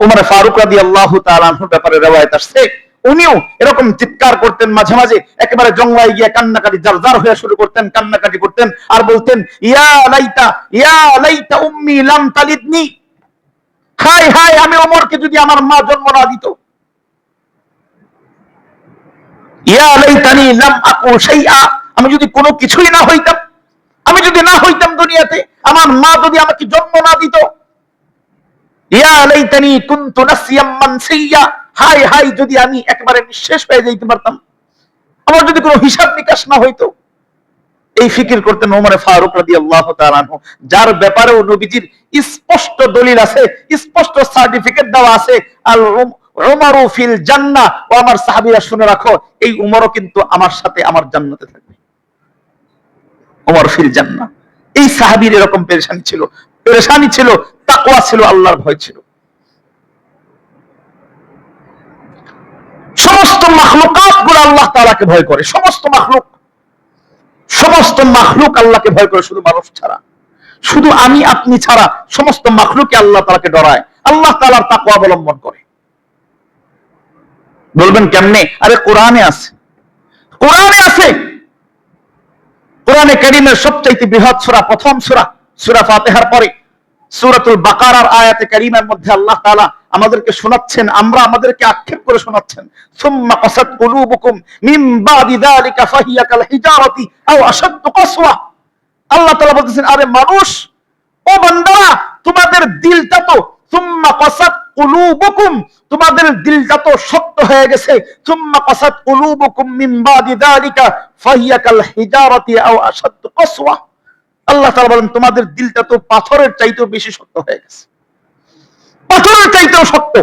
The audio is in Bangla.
উমর ফারুক রাদি আল্লাহ তালাহুর ব্যাপারে রেওয়ায়ত আসছে। উনিও এরকম চিৎকার করতেন মাঝে মাঝে, একেবারে জঙ্গলায় গিয়ে কান্নাকাটি জারজার হয়ে শুরু করতেন, কান্নাকাটি করতেন আর বলতেন, ইয়া লাইতা ইয়া লাইতা উম্মি লাম তালিদনি। হাই হাই আমি ওমরকে যদি আমার মা জন্ম না দিত। ইয়া লাইতানি লাম আকু শাইআ। আমি যদি কোনো কিছুই না হইতাম, আমি যদি না হইতাম দুনিয়াতে, আমার মা যদি আমাকে জন্ম না দিত লাইতানি কুনতু নাসিয়াম মানসিয়া। হাই হাই, যদি আমি একবারে নিঃশেষ হয়ে যাইতে পারতাম, আমার যদি কোনো হিসাব নিকাশ না হইতো, এই ফিকির করতেন ওমরে ফারুক রাদিয়াল্লাহু তাআলা আনহু, যার নবীজির স্পষ্ট দলিল আছে, স্পষ্ট সার্টিফিকেট দেওয়া আছে ফিল জান্নাহ, ও আমার সাহাবীরা শুনে রাখো, এই উমরও কিন্তু আমার সাথে আমার জান্নাতে থাকবে। উমর ফিল জান্নাহ। এই সাহাবীর এরকম পেরেশানি ছিল। পেরেশানি ছিল, তাকওয়া ছিল, আল্লাহর ভয় ছিল সমস্ত মাখলুকাত আল্লাহ তাআলাকে ভয় করে। সমস্ত সমস্ত আল্লাহকে ভয় করে, শুধু মানুষ ছাড়া। শুধু আমি, আপনি ছাড়া সমস্ত আল্লাহ তালাকে ডরায়। আল্লাহ তালার তাকে অবলম্বন করে। বলবেন কেমনে? আরে কোরআনে আছে। কোরআনে আছে। কোরআনে করিমের সবচাইতে বৃহৎ সূরা, প্রথম সুরা, সূরা ফাতিহার পরে সুরাতুল বাকারার আয়াতে কারিমের মধ্যে আল্লাহ তাআলা আমাদেরকে শোনাচ্ছেন, আমরা আমাদেরকে আক্ষেপ করে শোনাচ্ছেন। আল্লাহ বলতেছেন, আরে মানুষ, ও বান্দারা, তোমাদের দিলটা তো, সুম্মা তোমাদের দিলটা তো শক্ত হয়ে গেছে। সুম্মা আও আল্লাহ তাআলা বলেন, তোমাদের দিলটা তো পাথরের চাইতেও বেশি শক্ত হয়ে গেছে। পাথরের চাইতেও শক্ত।